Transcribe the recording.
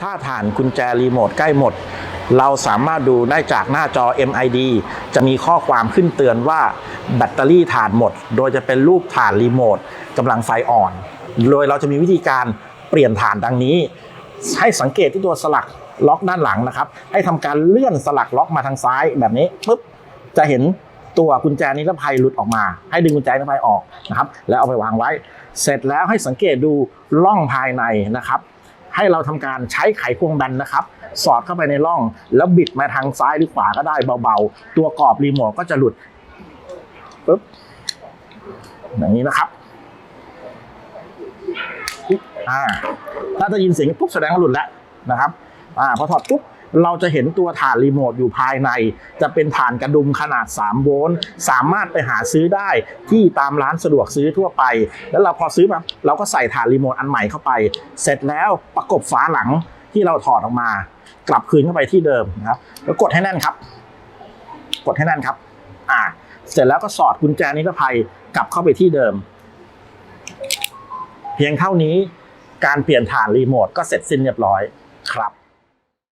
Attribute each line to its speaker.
Speaker 1: ถ้าฐานกุญแจรีโมทใกล้หมด เราสามารถดูได้จากหน้าจอ MID จะมีข้อความขึ้นเตือนว่าแบตเตอรี่ฐานหมด โดยจะเป็นรูปฐานรีโมทกำลังไฟอ่อน โดยเราจะมีวิธีการเปลี่ยนฐานดังนี้ ให้สังเกตที่ตัวสลักล็อกด้านหลังนะครับ ให้ทำการเลื่อนสลักล็อกมาทางซ้ายแบบนี้ปุ๊บจะเห็นตัวกุญแจนิรภัยหลุดออกมา ให้ดึงกุญแจนิรภัยออกนะครับ แล้วเอาไปวางไว้ เสร็จแล้วให้สังเกตดูร่องภายในนะครับ ให้เราทำการใช้ไขควงดันนะครับ สอดเข้าไปในร่อง แล้วบิดมาทางซ้ายหรือขวาก็ได้เบาๆ ตัวกรอบรีโมทก็จะหลุดปุ๊บอย่างนี้นะครับอ่าถ้าจะยินเสียงปุ๊บแสดงว่าหลุดแล้วนะครับอ่าพอถอดปุ๊บ เราจะเห็นตัวฐานรีโมทอยู่ภายใน จะเป็นฐานกระดุมขนาด 3 โวลต์สามารถไปหาซื้อได้ที่ตามร้านสะดวกซื้อทั่วไป แล้วเราพอซื้อมาเราก็ใส่ฐานรีโมทอันใหม่เข้าไป เสร็จแล้วประกบฝาหลังที่เราถอดออกมา กลับคืนเข้าไปที่เดิมนะครับแล้วกดให้แน่นครับ กดให้แน่นครับ อ่า เสร็จแล้วก็สอดกุญแจนิรภัยกลับเข้าไปที่เดิม เพียงเท่านี้การเปลี่ยนฐานรีโมทก็เสร็จสิ้นเรียบร้อยครับ